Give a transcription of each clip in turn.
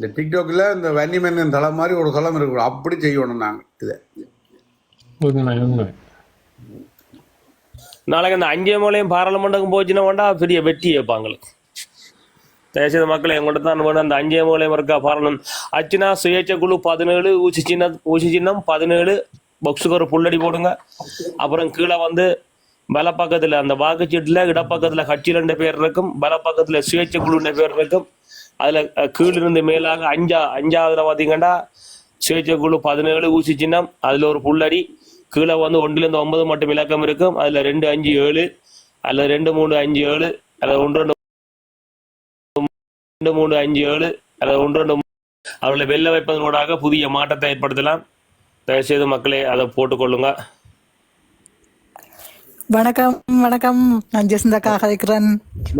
இந்த டிக்டாக்ல இந்த வன்னிமன்னன் தலை மாதிரி ஒரு தளம் இருக்கு அப்படி செய்யணும் நாங்க. இதை. நாளைக்கு அந்த அஞ்சே மூலையும் பாராளுமன்றம் போச்சுன்னா வேண்டா பெரிய வெட்டி வைப்பாங்களுக்கு தேசிய மக்களை எங்கள்கிட்ட தான் வேணும். அந்த அஞ்சே மூலையும் இருக்கா பாராளும் அச்சுனா சுயேட்சை குழு பதினேழு ஊசி சின்னம் ஊசி சின்னம் பதினேழு. பாக்ஸுக்கு ஒரு புல்லடி போடுங்க. அப்புறம் கீழே வந்து பல பக்கத்துல அந்த வாக்குச்சீட்டுல இடப்பக்கத்துல கட்சி ரெண்டு பேர் இருக்கும். பல பக்கத்துல சுயேட்சை குழுன்ற பேர் இருக்கும். அதுல கீழிருந்து மேலாக அஞ்சா அஞ்சாவதுல பாத்தீங்கன்னா சுயேட்சை குழு பதினேழு ஊசி சின்னம் அதுல ஒரு புல்லடி கீழே வந்து ஒன்றுல இருந்து ஒன்பது மட்டும் இலக்கம் இருக்கும் அதுல ரெண்டு அஞ்சு ஏழு அதுல ரெண்டு மூணு அஞ்சு ஏழு அதுல ஒன்று ரெண்டு ரெண்டு மூணு அஞ்சு ஏழு அதுல ஒன்று ரெண்டு அவர்களை வெல்ல வைப்பதனூடாக புதிய மாற்றத்தை ஏற்படுத்தலாம். தயவுசெய்து மக்களே அதை போட்டுக்கொள்ளுங்க வணக்கம் வணக்கம். நான் ஜெசிந்தாக்கா கதைக்கிறேன்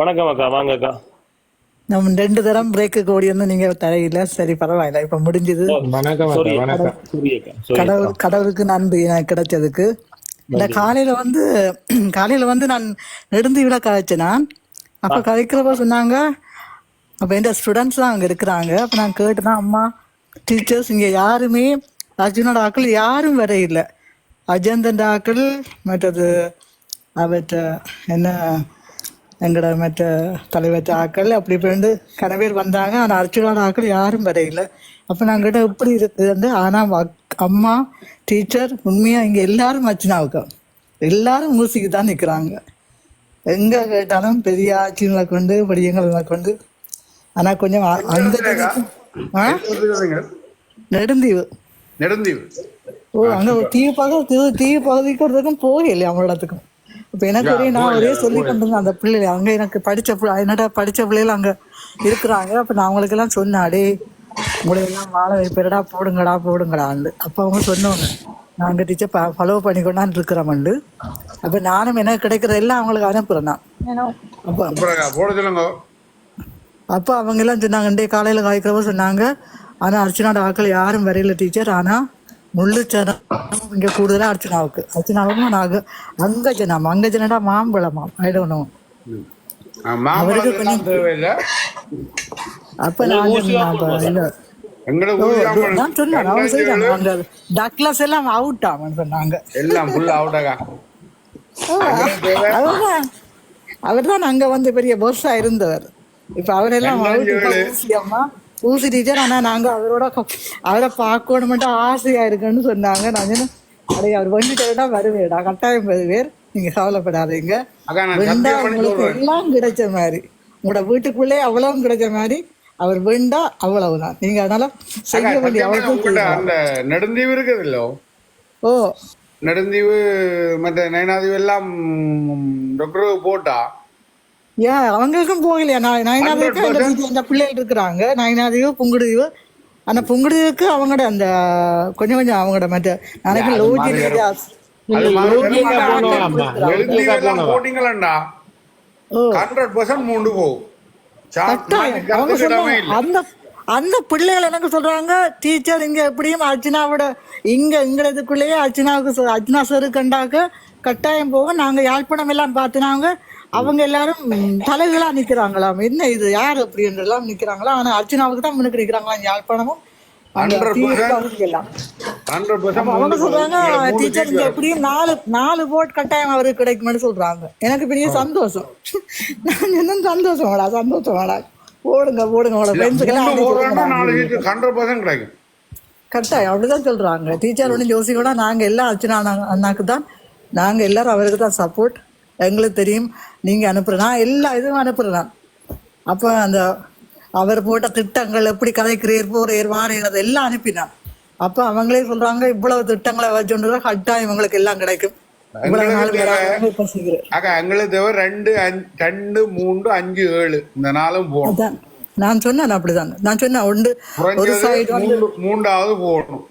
வணக்கம் அக்கா வாங்க அக்கா. நம்ம ரெண்டு தரம் பிரேக்கு ஓடி வந்து நீங்க தரையில சரி பரவாயில்ல. இப்ப முடிஞ்சது. கடவுள் கடவுளுக்கு நன்றி எனக்கு கிடைச்சதுக்கு இந்த காலையில வந்து காலையில வந்து நான் நெடுந்து விட கதைச்சேன் நான். அப்ப கதைக்கிறப்ப சொன்னாங்க அப்ப எந்த ஸ்டூடெண்ட்ஸ் தான் அங்க இருக்கிறாங்க. அப்ப நான் கேட்டேன் அம்மா டீச்சர்ஸ் இங்க யாருமே அர்ஜுனோட ஆக்கள் யாரும் வர இல்லை. அஜந்தன் ஆக்கள் மற்றது அவற்ற என்ன எங்களோட மற்ற தலைவர் ஆக்கள் அப்படி இப்படி கன பேர் வந்தாங்க. ஆனால் அர்ச்சுனோட ஆக்கள் யாரும் வரையில அப்போ நான் கிட்ட எப்படி இருக்குது ஆனால் அம்மா டீச்சர் உண்மையாக இங்கே எல்லாரும் அர்ச்சனாவுக்கு. எல்லாரும் மூசிக்கு தான் நிற்கிறாங்க. எங்கே கேட்டாலும் பெரிய ஆட்சிகளை கொண்டு படியங்களை கொண்டு. ஆனால் கொஞ்சம் அந்த நெடுந்தீவு. நெடுந்தீவு. ஓ அங்க தீவு பக்கம் தீவு பகுதிக்கு ஒருத்தருக்கும் போகல அவங்களத்துக்கும் இப்ப எனக்கு ஒரே நான் ஒரே சொல்லி கொண்டிருந்தேன். அந்த பிள்ளைகள் அங்க எனக்கு படிச்ச பிள்ளை என்னடா படிச்ச பிள்ளைகள் அங்க இருக்கிறாங்க. அப்ப நான் அவங்களுக்கு எல்லாம் சொன்னேன் அடே உங்களை எல்லாம் வாழ வைப்பேடா போடுங்கடா போடுங்கடான்னு அப்ப அவங்க சொன்னவங்க நாங்க டீச்சர் ஃபாலோ பண்ணி கொண்டாந்து இருக்கிறோம்ண்டு அப்ப நானும் எனக்கு கிடைக்கிற எல்லாம் அவங்களுக்கு அனுப்புறேன் நான். அப்ப அவங்க எல்லாம் சொன்னாங்க டே காலையில் காய்க்கிறவ சொன்னாங்க. ஆனால் அர்ச்சனாவோட ஆட்கள் யாரும் வரையில டீச்சர் ஆனால் முள்ளுச்சனம் இங்கே கூடுதலாக அர்ச்சனாவுக்கு. அர்ச்சனாவுக்கும் நாங்கள் அங்க ஜனம் அங்க ஜனடா மாம்பழமாம் ஐடோனோ மாம்பழம் எல்லாம் தேவையில்லை. அப்போ நான் சொன்னேன், அவங்க செய்யறாங்க அங்க டக்லஸ் எல்லாம் அவுட் சொன்னாங்க. எல்லாம் ஃபுல்லா அவுட்டாக்கா அவர்தான். அவர்தான் அங்க வந்து பெரிய பொஸ்ஸா இருந்தவர். இப்ப அவரெல்லாம் அவுட் ஊசி டீச்சர் ஆனா நாங்க அவரோட அவரை பார்க்கணும் மட்டும் ஆசையா இருக்குன்னு சொன்னாங்க. நான் சொன்னேன் அடைய அவர் வந்துட்டா வருவேடா கட்டாயம் வருவேர். நீங்க கவலைப்படாதீங்க. உங்களுக்கு எல்லாம் கிடைச்ச மாதிரி. உங்களோட வீட்டுக்குள்ளே அவ்வளவும் கிடைச்ச மாதிரி அவர் வேண்டா அவ்வளவுதான். நீங்க அதனால செய்ய வேண்டிய உங்கள்கிட்ட அந்த நெடுந்தீவு இருக்குது இல்லோ ஓ. நெடுந்தீவு மற்ற நயனாதீவு எல்லாம் டாக்டருக்கு போட்டா ஏன் அவங்களுக்கும் போகலையா? நான் வீட்டுல அந்த பிள்ளைகள் இருக்கிறாங்க. நயனாதேவு புங்குடுதீவு. ஆனா புங்குடுதீவுக்கு அவங்களோட அந்த கொஞ்சம் கொஞ்சம் அவங்களோட மற்ற நினைக்கிற லோஜி அந்த அந்த பிள்ளைகள் எனக்கு சொல்றாங்க? டீச்சர் இங்க எப்படியும் அர்ச்சனாவோட இங்க எங்க இதுக்குள்ளேயே அர்ச்சனாவுக்கு அர்ச்சனா சார் கண்டாக்க கட்டாயம் போக நாங்க யாழ்ப்பாணம் எல்லாம் பார்த்தினாங்க அவங்க எல்லாரும் தலைகளா நிக்கிறாங்களாம். என்ன இது? யார் அப்படின்றலாம் நிக்கிறாங்களா? ஆனா அர்ச்சனாவுக்கு தான் முன்னுக்கு நிக்கிறாங்களாம் யாழ்ப்பாணமும்? அங்க 100% தீவு பகுதிக்கு எல்லாம். ஹண்ட்ரட் அப்ப அவங்க சொல்றாங்க டீச்சர் இங்க எப்படியும் நாலு நாலு போட் கட்டாயம் அவருக்கு கிடைக்கும்னு சொல்றாங்க. எனக்கு பெரிய சந்தோஷம். நான் என்ன போடுங்க போடுங்க எல்லாம் விடுங்கடா. நாலு சீட்டு ஹண்ட்ரட் பர்சன்ட் கிடைக்கும். கட்டாயம் அப்படிதான் சொல்றாங்க. டீச்சர் ஒன்று ஜோசி கூட நாங்க எல்லாம் அர்ச்சனா அண்ணா- அண்ணாக்கு தான் நாங்க எல்லாரும் அவருக்கு தான் சப்போர்ட் எங்களுக்கு தெரியும். நீங்க அனுப்புறேன். நான் எல்லா இதுவும் அனுப்புறேன் நான். அப்ப அந்த அவர் போட்ட திட்டங்கள் எப்படி கதைக்கிறீர் போறீர் வாரீர் எல்லாம் அனுப்பினான் அப்ப அவங்களே சொல்றாங்க இவ்வளவு திட்டங்களை வச்சுட்டு கட்டாயம் இவங்களுக்கு எல்லாம் கிடைக்கும். எங்களுக்கு ரெண்டு ரெண்டு மூன்று அஞ்சு ஏழு. இந்த நாளும் போகணும். நான் சொன்னேன் அப்படிதான். நான் சொன்னேன் ஒன்று ஒரு சைடு மூன்றாவது போகணும். கட்-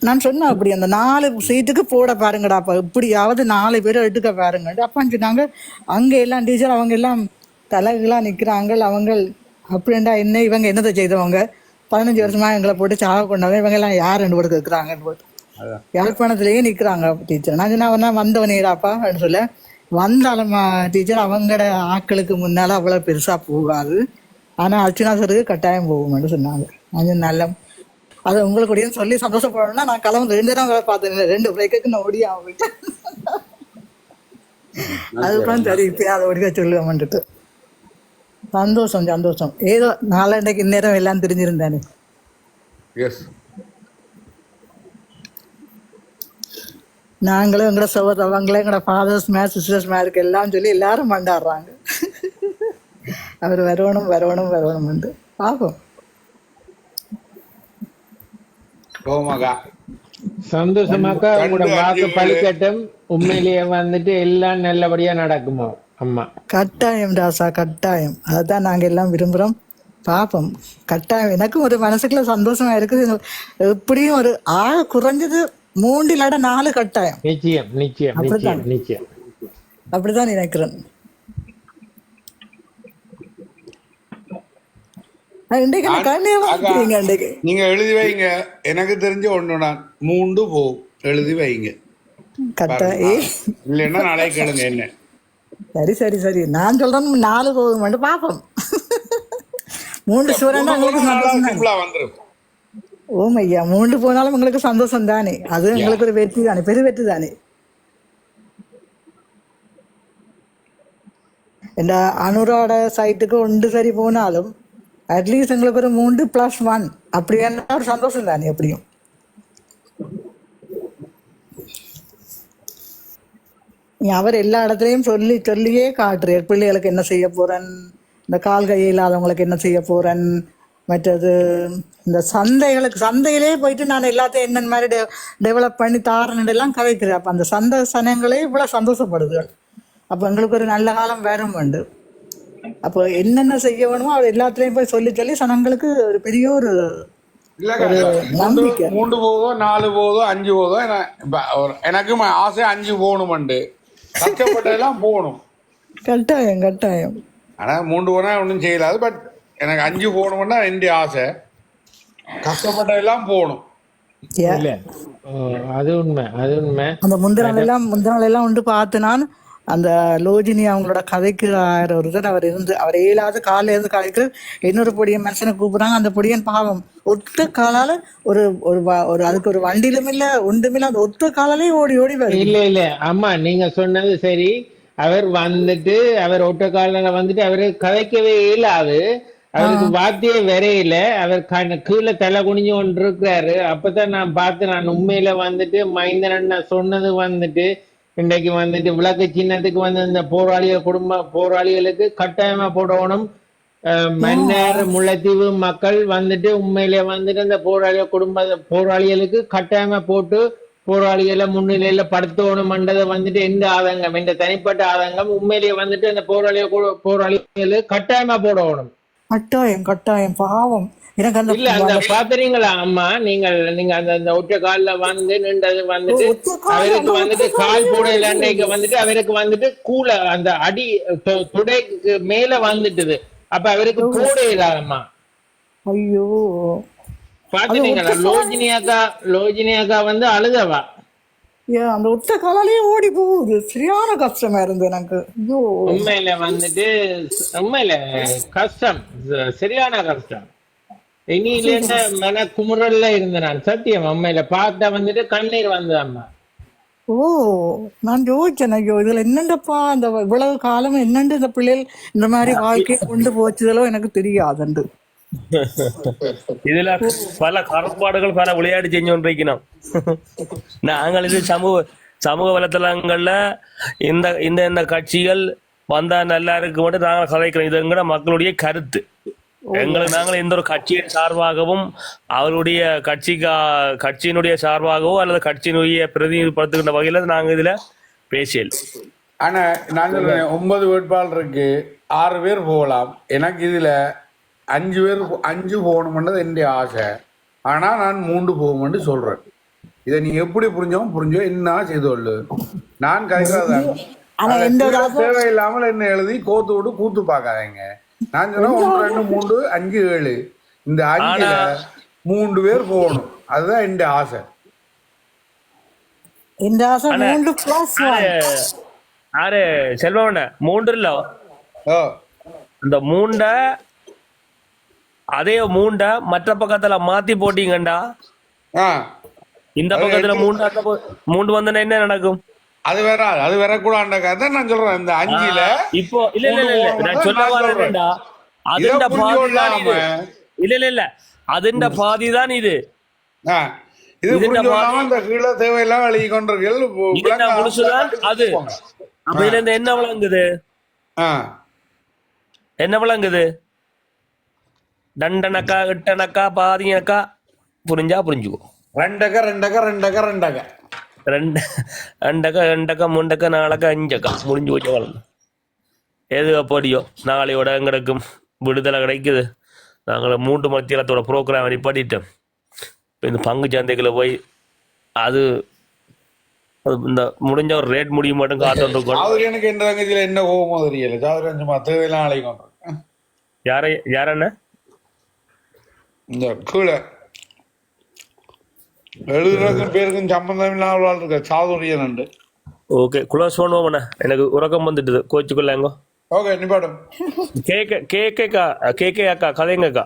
நான் சொன்னேன் அப்படி அந்த நாலு சீட்டுக்கு போட பாருங்கடா அப்ப. எப்படியாவது நாலு பேரை எடுக்க பாருங்க. அப்பா சொன்னாங்க அங்க எல்லாம் டீச்சர் அவங்க எல்லாம் தலைகளா நிக்கிறாங்க அவங்க அப்படின்டா என்ன இவங்க என்னத்தை செய்தவங்க? பதினஞ்சு வருஷமா எங்களை போட்டு சாக கொண்டாங்க இவங்க எல்லாம் யார் ரெண்டு பேருக்கு இருக்கிறாங்கன்னு போட்டு. யாழ்ப்பாணத்திலேயே நிக்கிறாங்க டீச்சர் நான் சொன்னா வந்தவனேடாப்பா அப்படின்னு சொல்ல வந்தாலும் டீச்சர் அவங்களோட ஆட்களுக்கு முன்னால அவ்வளவு பெருசா போகாது. ஆனா அர்ச்சனா சருக்கு கட்டாயம் போகும்னு சொன்னாங்க. அது நல்ல அது உங்களுக்கு சொல்லி சந்தோஷப்படணும்னா நான் கிளம்பு ரெண்டு நேரம் வேலை பார்த்தேன் ரெண்டு பிரேக்குக்கு நான் ஓடி ஆகிட்டேன் அதுக்கப்புறம் சரி இப்போ அதை ஓடிக்க சொல்லுவேன்ட்டு சந்தோஷம் சந்தோஷம். ஏதோ நாளண்டைக்கு இந்நேரம் எல்லாம் தெரிஞ்சிருந்தானே. எஸ் நாங்களும் எங்களோட சகோதரவங்களே எங்களோட ஃபாதர்ஸ் மே சிஸ்டர்ஸ் மேருக்கு எல்லாம் சொல்லி எல்லாரும் கொண்டாடுறாங்க அவர் வரணும் வரணும் வரணும்னு பார்ப்போம். ஓமகா சந்தோஷமாக்கா உங்களோட வாக்கு பழிக்கட்டும். உண்மையிலேயே வந்துட்டு எல்லாம் நல்லபடியா நடக்குமோ அம்மா? கட்டாயம் ராசா கட்டாயம். அதுதான் நாங்க எல்லாம் விரும்புறோம். பார்ப்போம் கட்டாயம். எனக்கும் ஒரு மனசுக்குள்ள சந்தோஷமா இருக்குது. எப்படியும் ஒரு ஆக குறைஞ்சது மூன்று இல்லாட நாலு கட்டாயம். நிச்சயம் நிச்சயம் நிச்சயம் நிச்சயம். அப்படிதான் நினைக்கிறேன் அஹ் இன்றைக்கு என்ன கண்ணியமா இருக்கிறீங்க இன்றைக்கு நீங்க எழுதி வைங்க. எனக்கு தெரிஞ்ச ஒண்ணு நான். மூண்டு போகும் எழுதி வைங்க. இல்லைன்னா நாளை கேளுங்க என்ன. சரி சரி சரி. நான் சொல்றேன் நாலு போகும் மட்டும் பார்ப்போம். மூன்று சூரன் உங்களுக்கு ஓம் ஐயா மூன்று போனாலும் உங்களுக்கு சந்தோஷம் தானே? அது உங்களுக்கு ஒரு வெற்றி தானே பெரு வெற்றி தானே? இந்த அனுரோட சைட்டுக்கு ஒன்று சரி போனாலும் அட்லீஸ்ட் எங்களுக்கு ஒரு மூன்று பிளஸ் ஒன் அப்படி என்ன ஒரு சந்தோஷம் தானே எப்படியும். நீ அவர் எல்லா இடத்துலையும் சொல்லி சொல்லியே காட்டுறார் பிள்ளைகளுக்கு என்ன செய்ய போறேன்? இந்த கால் கை இல்லாதவங்களுக்கு என்ன செய்ய போறேன்? மற்றது இந்த சந்தைகளுக்கு சந்தையிலே போயிட்டு நான் எல்லாத்தையும் என்னென்ன மாதிரி டெ டெவலப் பண்ணி தாரேன்னு எல்லாம் கதைக்கிறேன். அப்போ அந்த சந்த சனங்களே இவ்வளோ சந்தோஷப்படுதுகள் அப்போ எங்களுக்கு ஒரு நல்ல காலம் வேறும் உண்டு அப்போ என்னென்ன செய்ய வேணுமோ அது எல்லாத்துலேயும் போய் சொல்லி சொல்லி சனங்களுக்கு ஒரு பெரிய ஒரு மூன்று போதோ நாலு போதோ அஞ்சு போதோ என- இப்ப ஒரு- எனக்கும் ஆசை அஞ்சு போகணுமண்டு. கஷ்டப்பட்டெல்லாம் போகணும். கட்டாயம் கட்டாயம். ஆனா மூன்று போனா ஒன்றும் செய்யலாது பட் எனக்கு அஞ்சு போகணும்னா எந்த ஆசை. கஷ்டப்பட்டெல்லாம் போகணும். அது உண்மை அது உண்மை. அந்த முந்தின நாள் எல்லாம் முந்தின நாள் எல்லாம் உண்டு பார்த்து நான் அந்த லோஜினி அவங்களோட கதைக்கு ஒருத்தர் அவர் இருந்து அவர் ஏழாவது காலையில இருந்து கதைக்கு இன்னொரு பொடியன் மனுஷனை கூப்பிடுறாங்க. அந்த பொடியன் பாவம் ஒத்த காலால ஒரு ஒரு ஒரு அதுக்கு ஒரு வண்டியிலும் இல்ல இல்ல அந்த ஒத்த காலாலே ஓடி ஓடி வருது. இல்ல இல்ல அம்மா நீங்க சொன்னது சரி. அவர் வந்துட்டு அவர் ஒட்டக்கால வந்துட்டு அவரு கதைக்கவே இயலாது. அவருக்கு வார்த்தையே வரையில. அவர் கண்ண- கீழே தலை குனிஞ்சு கொண்டு இருக்கிறாரு அப்பதான் நான் பார்த்து நான் உண்மையில வந்துட்டு மைந்தன் சொன்னது வந்துட்டு இன்றைக்கு வந்துட்டு விளக்கு சின்னத்துக்கு வந்து இந்த போராளிகள் குடும்ப போராளிகளுக்கு கட்டாயமா போடணும். மன்னர் முல்லைத்தீவு மக்கள் வந்துட்டு உண்மையிலே வந்துட்டு அந்த போராளி குடும்ப போராளிகளுக்கு கட்டாயமா போட்டு போராளிகளை முன்னிலையில படுத்தணும்ன்றதை வந்துட்டு எந்த ஆதங்கம் எந்த தனிப்பட்ட ஆதங்கம் உண்மையிலேயே வந்துட்டு அந்த போராளிய கு- போராளிகளுக்கு கட்டாயமா போடணும். கட்டாயம் கட்டாயம் பாவம். எனக்கு அந்த இல்ல அந்த பாத்துறீங்களா அம்மா நீங்கள் நீங்க அந்த அந்த ஒற்றை கால்ல வந்து நின்றது வந்துட்டு அவருக்கு வந்துட்டு கால் போடையில அன்னைக்கு வந்துட்டு அவருக்கு வந்துட்டு கூல அந்த அடி துடைக்கு மேல வந்துட்டுது. அப்ப அவருக்கு போடையிலாமா ஐயோ. பாத்துட்டீங்களா லோஜினி அக்கா லோஜினி அக்கா வந்து அழுதவா? அந்த ஒத்த காலாலே ஓடி போகுது. சரியான கஷ்டமா இருந்து எனக்கு. ஐயோ. உண்மையில வந்துட்டு உண்மையில கஷ்டம் சரியான கஷ்டம். இனியில இருந்து மன குமுறல்ல இருந்த நான் சத்தியம் உண்மையில பார்த்தா வந்துட்டு கண்ணீர் வந்தது அம்மா. ஓ நான் யோசிச்சேன் ஐயோ இதுல என்னண்டப்பா அந்த இவ்வளவு காலம் என்னண்டு இந்த பிள்ளைகள் இந்த மாதிரி வாழ்க்கையை கொண்டு போச்சுதலோ எனக்கு தெரியாதுண்டு. இதுல பல கருப்பாடுகள் பல விளையாட்டு செஞ்சு கொண்டிருக்கணும் நாங்கள் இது சமூக சமூக வலைத்தளங்கள்ல இந்த இந்த இந்த கட்சிகள் வந்தா நல்லா இருக்கு மட்டும் நாங்கள் கதைக்கிறோம். இது எங்கட மக்களுடைய கருத்து. எங்களுக்கு நாங்கள் எந்த ஒரு கட்சியின் சார்பாகவும் அவருடைய கட்சிக்கு கட்சியினுடைய சார்பாகவோ அல்லது கட்சியினுடைய பிரதிநிதிப்படுத்துகின்ற வகையில நாங்க இதுல பேசியல். ஆனா நான் சொல்றேன் ஒன்பது வேட்பாளர் இருக்கு. ஆறு பேர் போகலாம். எனக்கு இதுல அஞ்சு பேர் அஞ்சு போகணும்ன்றது என்னுடைய ஆசை. ஆனா நான் மூன்று போகும்னு சொல்றேன். இதை நீ எப்படி புரிஞ்சோ புரிஞ்சோ? என்ன செய்து கொள்ளு? நான் ஆசை- தேவையில்லாமல் என்ன எழுதி கோத்து விட்டு கூத்து பார்க்காதீங்க. நான் சொன்னேன் ஒன்று ரெண்டு மூன்று அஞ்சு ஏழு. இந்த அஞ்சுல மூன்று பேர் போகணும். அதுதான் என் ஆசை. இந்த ஆசை? மூன்று பிளஸ் ஆறு செல்வமண்ண மூன்று இல்ல. ஓ அந்த மூண்ட அதே மூண்டை மற்ற பக்கத்துல மாத்தி போட்டீங்கண்டா? இந்த பக்கத்துல மூண்டு அந்த மூண்டு வந்தனா என்ன நடக்கும்? அது வேற அது வேற கூட அந்த கதை நான் சொல்றேன். இந்த அஞ்சுல இப்போ இல்ல இல்ல இல்ல, நான் சொல்ல வரேன்டா அதுண்ட பாதி தான் இது. இல்ல இல்ல இல்ல. அதுண்ட பாதி தான் இது. இது இதுல புரிஞ்சு பாதி- கொள்ளாம இந்த கீழே தேவையெல்லாம் எழுதி கொண்டிருக்கீர்கள் இதுல முழுசுதான் அது. அப்ப இதுல இருந்து என்ன விளங்குது? என்ன விளங்குது? தண்டனக்கா எட்டனக்கா பாதியனக்கா. புரிஞ்சா புரிஞ்சுக்கோ. ரெண்டக்க ரெண்டக்க ரெண்டக்க ரெண்டக்க ரெண்டு ரெண்டக்கா ரெண்டக்கா மூண்டக்கா நாலக்கா அஞ்சக்கா முடிஞ்சு போச்சு வளர்ந்து எது அப்படியோ நாளையோட எங்களுக்கும் விடுதலை கிடைக்குது நாங்கள் மூன்று மத்தியலத்தோட ப்ரோக்ராம் நிப்பாட்டிட்டோம் இந்த பங்கு சந்தைகளை போய் அது இந்த முடிஞ்ச ஒரு ரேட் முடிய மட்டும் காத்துட்டு இருக்கோம் எனக்கு எந்த தங்கச்சியில என்ன கோபமோ தெரியல சாதுரி சும்மா தேவையெல்லாம் அழைக்க கொண்டிருக்கேன் யாரை யாரண்ணே இந்த கீழே எழுதுறதுக்கும் பேருக்கும் சம்பந்தம் இல்லாமல் இருக்க சாதுரியன் உண்டு ஓகே குளோஸ் பண்ணுவோம்ண்ணே எனக்கு உறக்கம் வந்துட்டுது. கோச்சுக்குள்ளாங்கோ ஓகே நிப்பாடும் கேக்க கேக்கேக்கா கேக்கே அக்கா கதைங்கக்கா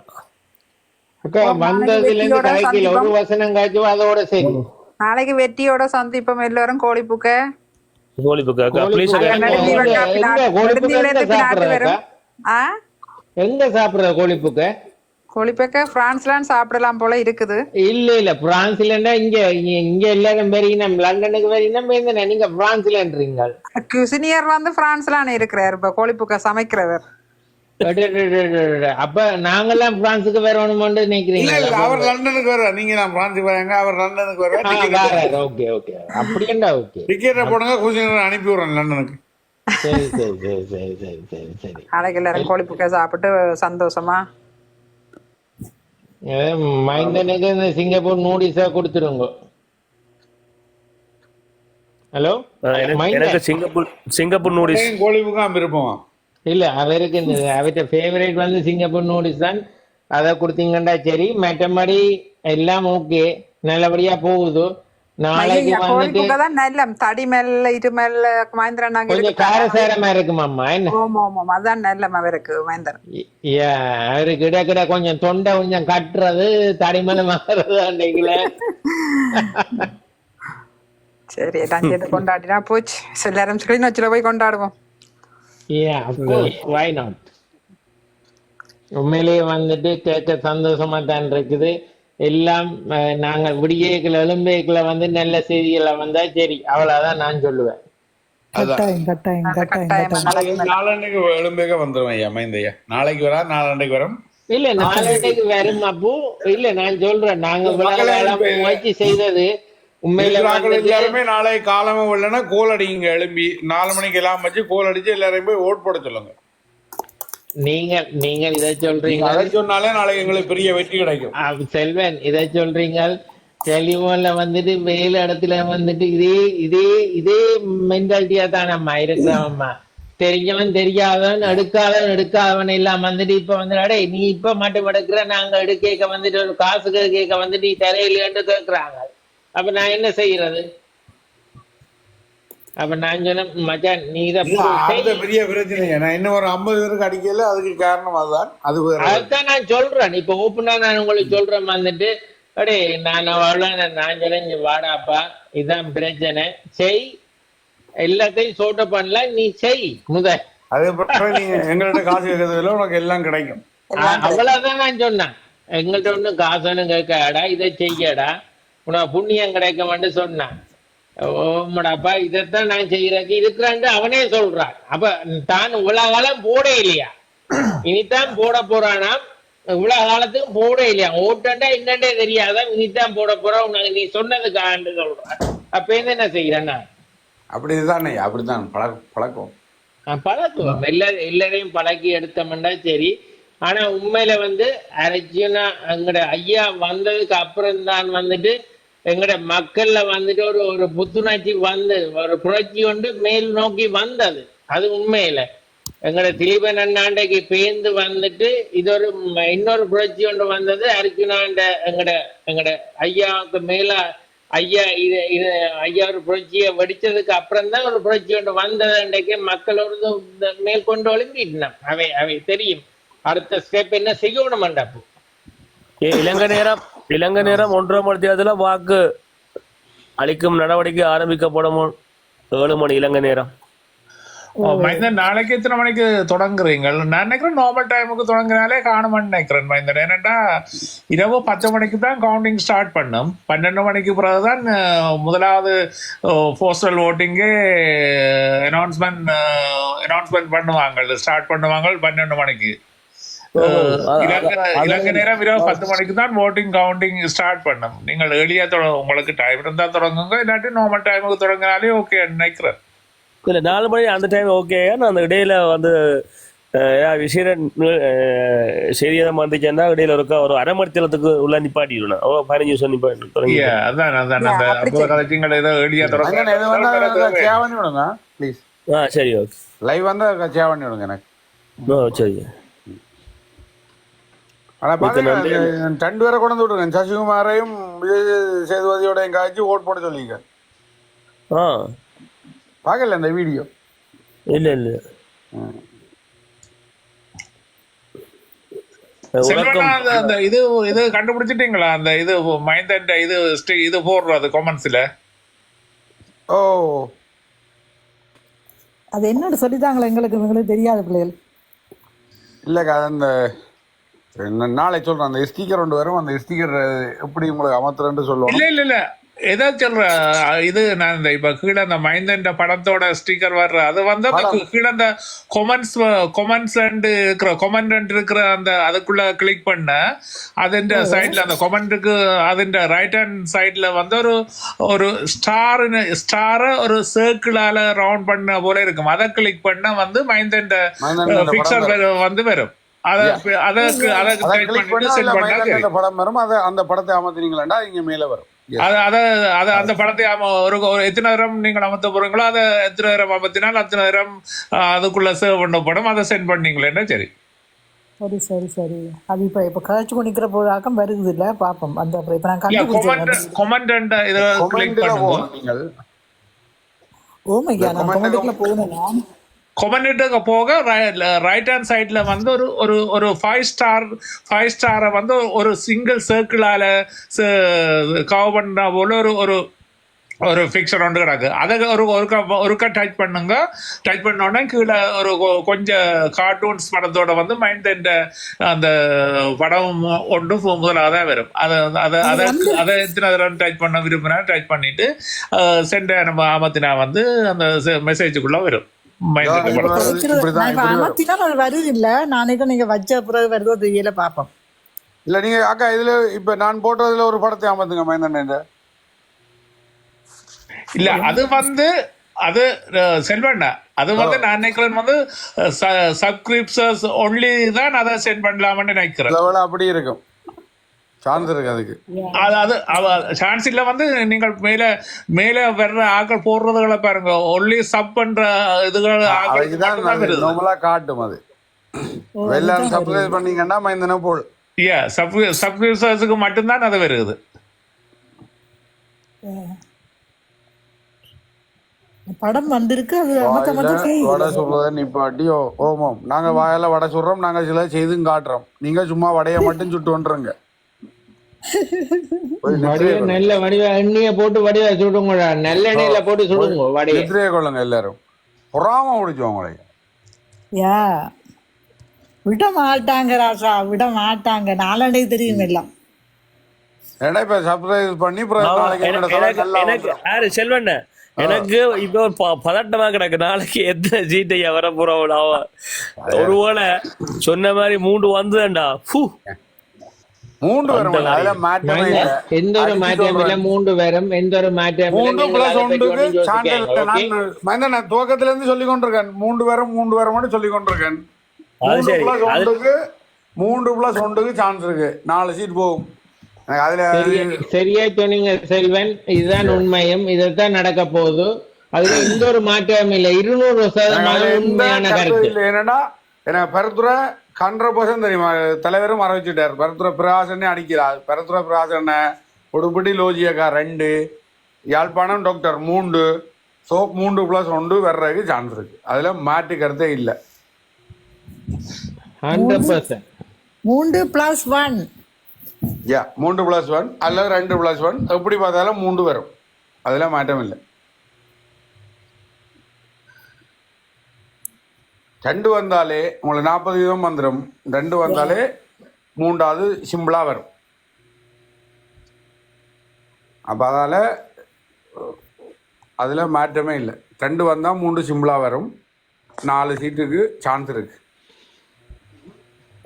அக்கா வந்ததுல இருந்து கதைக்கல ஒரு வசனம் காய்ச்சுவா அதோட சரி நாளைக்கு வெற்றியோட சந்திப்போம். எல்லாரும் கோழிப்புக்க. கோழிப்புக்கு? அக்கா ப்ளீஸ் அக்கா. எங்க- வட்டா எங்க பின்னாடி- கோழிப்புக்கு. நெடுந்தியில கோழிப்புக்க பிரான்ஸ்லாம் சாப்பிடலாம் போல இருக்குது. இல்ல இல்ல பிரான்ஸ்லன்னா இங்க இங்க- இங்க எல்லாரும் பெரியனம் லண்டனுக்கு பெரியனம் இருந்தன நீங்க பிரான்ஸ்லன்றீங்க. குசினியர் வந்து பிரான்ஸ்லான இருக்கிறார் இப்ப கோழிப்புக்க சமைக்கிறவர். அப்ப நாங்கெல்லாம் பிரான்ஸுக்கு வரணும்னு இல்ல நினைக்கிறீங்க இல்ல அவர் லண்டனுக்கு வருவா நீங்க நான் பிரான்ஸுக்கு வராங்க அவர் லண்டனுக்கு வருவா ஓகே ஓகே. அப்படின்னா ஓகே. டிக்கெட்டை போடுங்க குசினர் அனுப்பி விடுறேன் லண்டனுக்கு. சரி சரி சரி சரி சரி சரி சரி. நாளைக்கு எல்லாரும் கோழிப்புக்க சாப்பிட்டு சந்தோஷமா? மைந்தனுக்கு இந்த சிங்கப்பூர் நூடில்ஸா கொடுத்துருங்க ஹலோ எனக்கு சிங்கப்பூர் சிங்கப்பூர் நூடில்ஸ் கோழிப்புக்கும் விருப்பமா இல்ல அவருக்கு இந்த அவர்கிட்ட ஃபேவரேட் வந்து சிங்கப்பூர் நூடில்ஸ் தான். அதை கொடுத்தீங்கன்னா சரி மற்றபடி எல்லாம் ஓகே நல்லபடியா போகுது. கொஞ்சம் தொண்டை கொஞ்சம் கட்டுறது அன்னைக்குல. சரி சேர்த்து கொண்டாடினா போச்சு. எல்லாரும் கிளிநொச்சியில போய் கொண்டாடுவோம்? உண்மையிலேயே வந்துட்டு கேட்க சந்தோஷமா தான் இருக்குது. எல்லாம் நாங்க விடியேக்கில் எலும்பேக்கில் வந்து நல்ல செய்திகளை வந்தா சரி. அவ்வளவுதான் நான் சொல்லுவேன். நாளன்னைக்கு எழும்பேக வந்துடும் ஐயா மைந்தையா நாளைக்கு வரா நாளன்னைக்கு வரும்? இல்ல நாளைக்கு வரும் அப்போ. இல்ல நான் சொல்றேன். நாங்க முயற்சி செய்தது எல்லாருமே நாளை காலமா இல்லைன்னா கோல் அடிங்க எழும்பி. நாலு மணிக்கு எல்லாம் வச்சு கோல் அடிச்சு எல்லாரையும் போய் ஓட் போட சொல்லுங்க. நீங்க நீங்க இதை சொல்றீங்க. அதை சொன்னாலே நாளைக்கு எங்களுக்கு பெரிய வெற்றி கிடைக்கும். செல்வன் இதை சொல்றீங்க டெலிபோன்ல வந்துட்டு வேலை இடத்துல வந்துட்டு இதே இதே இதே மென்டாலிட்டியா தான் நம்ம இருக்கிறோம்மா தெரிஞ்சவன் தெரியாதவன் எடுக்காதவன் எடுக்காதவன் எல்லாம் வந்துட்டு இப்ப வந்து அடே நீ இப்ப மட்டும் எடுக்கிற நாங்க எடுக்க வந்துட்டு காசு கேட்க வந்துட்டு நீ தரையிலேன்னு கேக்குறாங்க அப்ப நான் என்ன செய்யறது? அப்ப நான் சொன்னேன் மச்சான் நீ அது பெரிய பிரச்சனை நான் இன்னும் ஒரு ஐம்பது பேருக்கு அடிக்கல அதுக்கு காரணம் அதுதான். அது அதுதான் நான் சொல்றேன். இப்ப ஓப்பனா நான் உங்களுக்கு சொல்றேன் வந்துட்டு அடே நான் அவ்வளோ நான் சொல்றேன் இங்க வாடாப்பா. இதான் பிரச்சனை. செய். எல்லாத்தையும் சோட்ட பண்ணலாம் நீ செய். முத. அதே பிறகு நீங்க எங்கள்கிட்ட காசு கேட்கறதுல உனக்கு எல்லாம் கிடைக்கும். அவ்வளவுதான் நான் சொன்னேன். எங்கள்கிட்ட ஒண்ணும் காசு ஒண்ணும் கேட்காடா இதை செய்யடா உனக்கு புண்ணியம் கிடைக்கும்னு சொன்னான். ஓமடாப்பா இதைத்தான் நான் செய்யறதுக்கு இருக்கிறான்னு அவனே சொல்றான். அப்ப தான் இவ்வளவு காலம் போட இல்லையா? இனித்தான் போட போறானா? இவ்வளவு காலத்துக்கு போட இல்லையா? ஓட்டண்டா என்னண்டே தெரியாதான் இனித்தான் போட உனக்கு நீ சொன்னதுக்கு ஆண்டு சொல்றான். அப்ப என்ன என்ன? செய்யறேன்னா அப்படிதானே அப்படிதான் பழக்க பழக்கம். ஆஹ் பழக்குவோம் எல்லா எல்லாரையும் பழக்கி எடுத்தோம்னா சரி. ஆனா உண்மையில வந்து அரைச்சினா எங்கட ஐயா வந்ததுக்கு அப்புறம் தான் வந்துட்டு எங்கட மக்கள்ல வந்துட்டு ஒரு ஒரு புத்துணர்ச்சி வந்தது. ஒரு புரட்சி கொண்டு மேல் நோக்கி வந்தது. அது உண்மையில. எங்கட திலீபன் அண்ணாண்டைக்கு பேர்ந்து வந்துட்டு இது ஒரு இன்னொரு புரட்சி ஒன்று வந்தது. அர்ஜுனாண்ட எங்கட எங்கட ஐயாவுக்கு மேல ஐயா இது இது ஐயா ஒரு புரட்சியை வெடிச்சதுக்கு அப்புறம் தான் ஒரு புரட்சி ஒன்று வந்தது. அன்றைக்கு மக்களோட மேல் கொண்டு மேற்கொண்டு அவை அவை தெரியும். அடுத்த ஸ்டெப் என்ன? செய்யணும் அப்போ இலங்கை நேரம் இலங்கை நேரம் ஒன்றாம் மணி வாக்கு அளிக்கும் நடவடிக்கை ஆரம்பிக்கப்படும். ஏழு மணி இலங்கை நேரம். மைந்தன் நாளைக்கு எத்தனை மணிக்கு தொடங்குறீங்க? நான் நினைக்கிறேன் நார்மல் டைமுக்கு தொடங்குனாலே காணுமென்னு நினைக்கிறேன் மைந்தன். ஏன்னாட்டா இரவு பத்து மணிக்கு தான் கவுண்டிங் ஸ்டார்ட் பண்ணும். பன்னெண்டு மணிக்கு பிறகு தான் முதலாவது போஸ்டல் ஓட்டிங்கே அனௌன்ஸ்மெண்ட் அனௌன்ஸ்மெண்ட் பண்ணுவாங்க. ஸ்டார்ட் பண்ணுவாங்க பன்னெண்டு மணிக்கு. இலங்கை நேரம் இரவு பத்து மணிக்கு தான் ஓட்டிங் கவுண்டிங் ஸ்டார்ட் பண்ணும். நீங்கள் எளியா தொட உங்களுக்கு டைம் இருந்தா தொடங்குங்க இல்லாட்டி நார்மல் டைமுக்கு தொடங்கினாலே ஓகே நினைக்கிறேன். இல்லை நாலு மணி அந்த டைம் ஓகே நான் அந்த இடையில வந்து விஷயம் சரியதாக வந்துச்சேன்னா இடையில இருக்க ஒரு அரை மணி நேரத்துக்கு உள்ள நிப்பாட்டிடுவேன் ஓ பதினஞ்சு நிமிஷம் நிப்பாட்டி தொடங்கி அதான் அதான் அந்த அப்போ கலைச்சிங்கள் ஏதோ வந்து தொடங்க ப்ளீஸ் ஆ சரி ஓகே. லைவ் வந்து சேவ் பண்ணி விடுங்க எனக்கு. ஓ சரி. ஆனா பாருங்க ரெண்டு பேரை கொண்டு விட்டுருங்க சசிகுமாரையும் விஜய் சேதுபதியோடையும் காய்ச்சி ஓட் போட சொல்லிங்க. ஆ. பார்க்கல இந்த வீடியோ? இல்லை இல்லை. அந்த இது இது கண்டுபிடிச்சிட்டீங்களா? அந்த இது மைந்தன் இது இது போடுறது கொமெண்ட்ஸ்ல ஓ. அது என்னன்னு சொல்லித்தாங்களே எங்களுக்கு எங்களுக்கு தெரியாத பிள்ளைகள். இல்லைக்கா அந்த நாளை சொல்றேன் அந்த ஸ்டிக்கர் ஒன்று வரும் அந்த ஸ்டிக்கர் எப்படி உங்களுக்கு அமத்துறேன் சொல்லுவோம்? இல்ல இல்ல இல்ல. ஏதா சொல்ற இது நான் இந்த இப்ப கீழ அந்த மைந்தன்ற படத்தோட ஸ்டிக்கர் வர்ற அது வந்து கீழ அந்த கொமன்ஸ் கொமன்ஸ் கொமெண்ட்ஸ் இருக்கிற கொமெண்ட் இருக்கிற அந்த அதுக்குள்ள கிளிக் பண்ண அதன் சைட்ல அந்த கொமெண்ட்டுக்கு அதன் ரைட் ஹேண்ட் சைட்ல வந்து ஒரு ஒரு ஸ்டார்னு ஸ்டாரை ஒரு சர்க்கிளால ரவுண்ட் பண்ண போல இருக்கும். அதை கிளிக் பண்ண வந்து மைந்தன்ற பிக்சர் வந்து வரும். படம் வரும். அதை அந்த படத்தை அமர்த்தினீங்களா இங்க மேல வரும். அது அந்த படத்தை ஒரு எத்தனை நேரம் நீங்கள் அமர்த்த போறீங்களோ அதை எத்தனை நேரம் அமர்த்தினால் அத்தனை நேரம் அதுக்குள்ள சேவ் பண்ணப்படும் அதை சென்ட் பண்ணீங்களேன்னா சரி. சரி சரி சரி. அது இப்போ இப்போ கழிச்சு போதாக்கம் வருது இல்லை பார்ப்போம் அந்த அப்புறம் இப்போ நான் இல்ல கண்டுபிடிச்சேன். கொமெண்ட் கொமெண்ட் இதை கிளிக் Comment ல பண்ணுங்க. போகணும் நீங்கள். ஓமையா நான் கொமெண்ட்டுக்குள்ள போகணும்? கொமனேட்டுக்கு போக ரைட் ஹேண்ட் சைடில் வந்து ஒரு ஒரு ஒரு ஃபைவ் ஸ்டார் ஃபைவ் ஸ்டாரை வந்து ஒரு சிங்கிள் சர்க்கிளால் கவர் பண்ண போல ஒரு ஒரு ஒரு ஃபிக்ஸர் ஒன்று கிடக்கு. அதை ஒரு ஒருக்கா ஒருக்கா டைப் பண்ணுங்க. டச் பண்ணோடனே கீழே ஒரு கொ- கொஞ்சம் கார்ட்டூன்ஸ் படத்தோட வந்து மைண்ட் அந்த படம் ஒன்று முதலாக தான் வரும். அதை அதை அதை அதை எத்தனை தடவை டச் பண்ண விரும்பினா டைப் பண்ணிட்டு சென்ற நம்ம ஆமத்தினா வந்து அந்த மெசேஜுக்குள்ளே வரும். வருது, இல்லை. நாளைக்கு நீங்க வச்ச பிறகு வருதோ தெரியல பார்ப்போம். இல்ல நீங்க அக்கா இதுல இப்ப நான் போட்டதுல ஒரு படத்தை அமர்த்துங்க மைந்தன் இல்ல அது வந்து அது செல்வண்ணா அது வந்து நான் நினைக்கிறேன் வந்து சப்ஸ்கிரிப்ஷர்ஸ் ஒன்லி தான் அதை சென்ட் பண்ணலாம்னு நினைக்கிறேன். லெவல அப்படி இருக்கும். சான்ஸ் இருக்கு அதுக்கு. அது அது சான்ஸ் இல்ல வந்து நீங்கள் மேல மேல வர்ற ஆக்கள் போடுறதுகளை பாருங்க. ஒன்லி சப் பண்ற இதுகள் நார்மலா காட்டும் அது. வெள்ளாம் சப்ஸ்கிரைப் பண்ணீங்கன்னா மைந்தன போல். ஏ சப் சப்ஸ்கிரிப்ஷர்ஸுக்கு மட்டும்தான் அது வருது. படம் வந்திருக்கு அது வடை சுடுறத நிப்பாட்டி ஓ ஓமம். நாங்க வாயில வடை சுடுறோம் நாங்க சில செய்தும் காட்டுறோம். நீங்க சும்மா வடைய மட்டும் சுட்டு வந்துருங்க போய் வடிவ நித்திரையை கொள்ளுங்க. நல்ல வடிவ எண்ணெய போட்டு வடிவ சுடுங்க நல்ல எண்ணெயில போட்டு சுடுங்க வடிவ நித்திரையை கொள்ளுங்க எல்லாரும். பொறாம பிடிச்சோம் உங்களை யா விட மாட்டாங்க ராசா விட மாட்டாங்க. நாளடைவு தெரியும் எல்லாம். ஏன்னா இப்ப சர்ப்ரைஸ் பண்ணி நாளைக்கு செல்வண்ண? எனக்கு இப்போ ஒரு ப- பதட்டமா கிடக்கு. நாளைக்கு எத்தனை சீட்டையா வர போறோம் ஒருவேளை சொன்ன மாதிரி மூன்று வந்துதான்டா ஃபூ. மூன்று வரும் அதுல மாற்றமே இல்ல எந்த ஒரு அடிச்சு மாற்றம் இல்ல. மூன்று வரும் எந்த ஒரு மாற்றம் இல்ல மூன்று பிளஸ் ஒன்றுக்கு சான்றிதழ்? நான் நான் துவக்கத்துல இருந்து சொல்லி கொண்டிருக்கேன். மூன்று மூன்று சொல்லி கொண்டிருக்கேன். அது மூன்று. பிளஸ் ஒன்றுக்கு மூன்று பிளஸ் ஒன்றுக்கு சான்ஸ் இருக்கு. நாலு சீட் போகும். எனக்கு அதுல சரியா- சரியா சொன்னீங்க செல்வன். இதுதான் உண்மையும். இதைத்தான் நடக்க போகுது. அதுல எந்த ஒரு மாற்றமும் இல்லை இருநூறு எந்த உண்மையான கருத்து. இல்லை. என்னன்னா எனக்கு பரத்துரை ஹண்ட்ரட் பர்சன்ட் தெரியுமா? தலைவரும் அறிவிச்சுட்டார் பரத்துரை பிரகாசனே அடிக்கிறார் பரத்துரை பிரகாசன உடுப்பட்டி லோஜியக்கா ரெண்டு யாழ்ப்பாணம் டாக்டர் மூன்று சோப் மூன்று பிளஸ் ஒன்று வர்றதுக்கு சான்ஸ் இருக்கு. அதுல மாற்று கருத்தே இல்லை மூன்று பிளஸ் ஒன் யா மூன்று ப்ளஸ் ஒன் அல்லது ரெண்டு ப்ளஸ் ஒன் எப்படி பார்த்தாலும் மூன்று வரும். அதில் மாற்றம் இல்லை. ரெண்டு வந்தாலே உங்களுக்கு நாற்பது வீதம் வந்துடும் ரெண்டு வந்தாலே மூன்றாவது சிம்பிளாக வரும். அப்போ அதால் அதில் மாற்றமே இல்லை. ரெண்டு வந்தால் மூன்று சிம்பிளாக வரும். நாலு சீட்டுக்கு சான்ஸ் இருக்கு.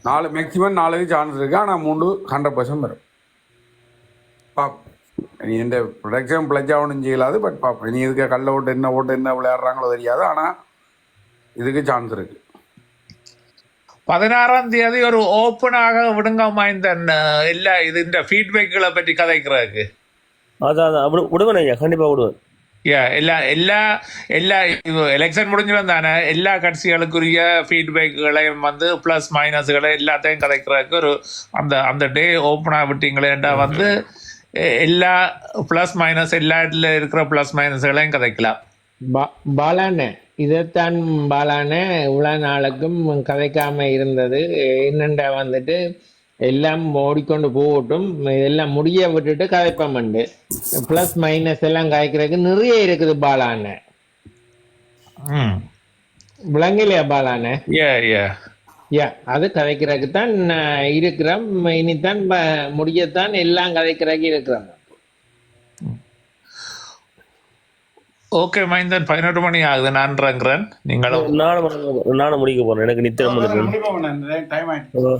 நாலு மேக்ஸிமம் நாலுக்கு சான்ஸ் இருக்கு. ஆனால் மூன்று ஹண்ட்ரட் பர்சன்ட் வரும். பாப் நீ எந்த ப்ரொடக்ஷன் பிளஜ் ஆகணும் செய்யலாது பட் பாப் நீ இதுக்கு கல்ல ஓட்டு என்ன ஓட்டு என்ன விளையாடுறாங்களோ தெரியாது. ஆனால் இதுக்கு சான்ஸ் இருக்கு. പതിനാറാം തീയതി ഒരു ഓപ്പൺ ആക വിടുങ്ങമായി തന്നെ ഇല്ല ഇതിന്റെ ഫീഡ്ബാക്കുകളെ പറ്റി കഥയ്ക്ക് അതാ അവിടെ വിടുവനയ്യ കണ്ടിപ്പാ വിടുവൻ எல்லா எல்லா எல்லா எலெக்ஷன் முடிஞ்சு வந்தானே எல்லா கட்சிகளுக்குரிய ஃபீட்பேக்குகளையும் வந்து ப்ளஸ் மைனஸுகளை எல்லாத்தையும் கதைக்கிறதுக்கு ஒரு அந்த அந்த டே ஓப்பனாக விட்டீங்களேண்டா வந்து எல்லா ப்ளஸ் மைனஸ் எல்லா இடத்துல இருக்கிற ப்ளஸ் மைனஸ்களையும் கதைக்கலாம். பாலாண்ணே இதைத்தான் பாலாண்ணே இவ்வளவு நாளுக்கும் கதைக்காம இருந்தது. என்னண்டா வந்துட்டு எல்லாம் ஓடிக்கொண்டு போகட்டும். இதெல்லாம் முடிய விட்டுட்டு கதைப்பமண்டு பிளஸ் மைனஸ் எல்லாம் கதைக்கிறதுக்கு நிறைய இருக்குது ம். விளங்கலையா ஏ யா அது கதைக்கிறதுக்கு தான் இருக்கிறோம். இனித்தான் முடியத்தான் எல்லாம் கதைக்கிறதுக்கு இருக்கிறோம். ஓகே மைந்தன் பதினெட்டு மணி ஆகுது. நான் இறங்குறேன். நீங்களும் நானும் நானும் முடிக்க போறேன். எனக்கு நித்திரம் வந்துட்டு டைம் ஆயிடுச்சு.